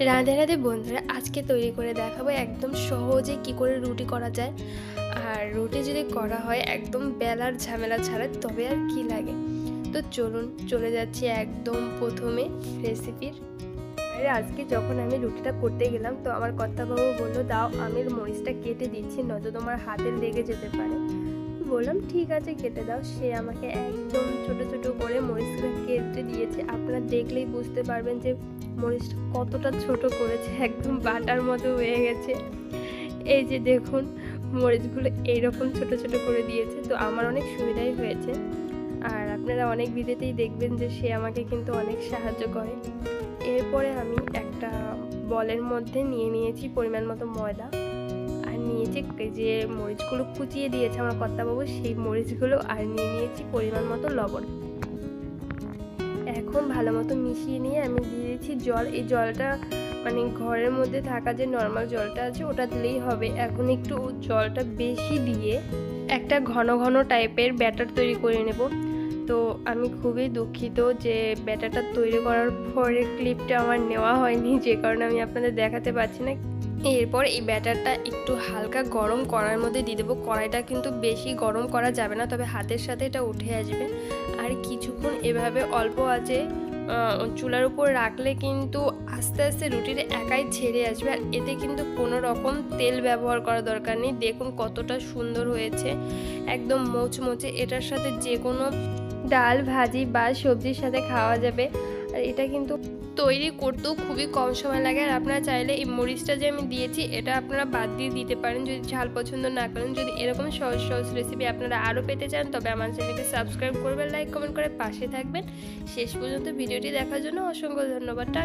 রাধে রাঁধে বন্ধুরা, আজকে তৈরি করে দেখাবো একদম সহজে কি করে রুটি করা যায়। আর রুটি যদি করা হয় একদম বেলার ঝামেলা ছাড়া, তবে আর কি লাগে? তো চলুন, চলে যাচ্ছি একদম প্রথমে রেসিপির আজকে যখন আমি রুটিটা করতে গেলাম, তো আমার কর্তাবাবু বলল, দাও আমি মরিচটা কেটে দিচ্ছি, নয়তো তোমার হাতে লেগে যেতে পারে। বললাম, ঠিক আছে, কেটে দাও। সে আমাকে একদম ছোট ছোট করে মরিচগুলো কেটে দিয়েছে। আপনারা দেখলেই বুঝতে পারবেন যে মরিচটা কতটা ছোট করেছে, একদম বাটার মতো হয়ে গেছে। এই যে দেখুন, মরিচগুলো এইরকম ছোট ছোট করে দিয়েছে, তো আমার অনেক সুবিধাই হয়েছে। আর আপনারা অনেক ভিডিওতেই দেখবেন যে সে আমাকে কিন্তু অনেক সাহায্য করে। এরপরে আমি একটা বলের মধ্যে নিয়ে নিয়েছি পরিমাণ মতো ময়দা। আর নিয়েছি যে মরিচগুলো কুচিয়ে দিয়েছে আমার কর্তাবাবু, সেই মরিচগুলো আর নিয়ে নিয়েছি পরিমাণ মতো লবণ। এখন ভালো মতো মিশিয়ে নিয়ে আমি দিয়ে দিয়েছি জল। এই জলটা মানে ঘরের মধ্যে থাকা যে নর্মাল জলটা আছে, ওটা দিলেই হবে। এখন একটু জলটা বেশি দিয়ে একটা ঘন ঘন টাইপের ব্যাটার তৈরি করে নেব। তো আমি খুবই দুঃখিত যে ব্যাটারটা তৈরি করার পরে ক্লিপটা আমার নেওয়া হয়নি, যে কারণে আমি আপনাদের দেখাতে পারছি না। এরপর এই ব্যাটারটা একটু হালকা গরম করার মধ্যে দিয়ে দেবো। কড়াইটা কিন্তু বেশি গরম করা যাবে না, তবে হাতের সাথে এটা উঠে আসবে। আর কিছুক্ষণ এভাবে অল্প আছে চুলার উপর রাখলে কিন্তু আস্তে আস্তে রুটির একাই ছেড়ে আসবে। আর এতে কিন্তু কোনো রকম তেল ব্যবহার করা দরকার নেই। দেখুন কতটা সুন্দর হয়েছে। একদম মোচমোচে। এটার সাথে যে কোনো ডাল, ভাজি বা সবজির সাথে খাওয়া যাবে। আর এটা কিন্তু তৈরি করতেও খুবই কম সময় লাগে। আর আপনারা চাইলে এই মরিচটা যে আমি দিয়েছি, এটা আপনারা বাদ দিয়ে দিতে পারেন। যদি ঝাল পছন্দ না করেন, যদি এরকম সহজ সহজ রেসিপি আপনারা আরও পেতে চান, তবে আমার চ্যানেলকে সাবস্ক্রাইব করবেন লাইক কমেন্ট করে পাশে থাকবেন। শেষ পর্যন্ত ভিডিওটি দেখার জন্য অসংখ্য ধন্যবাদ। টাটা।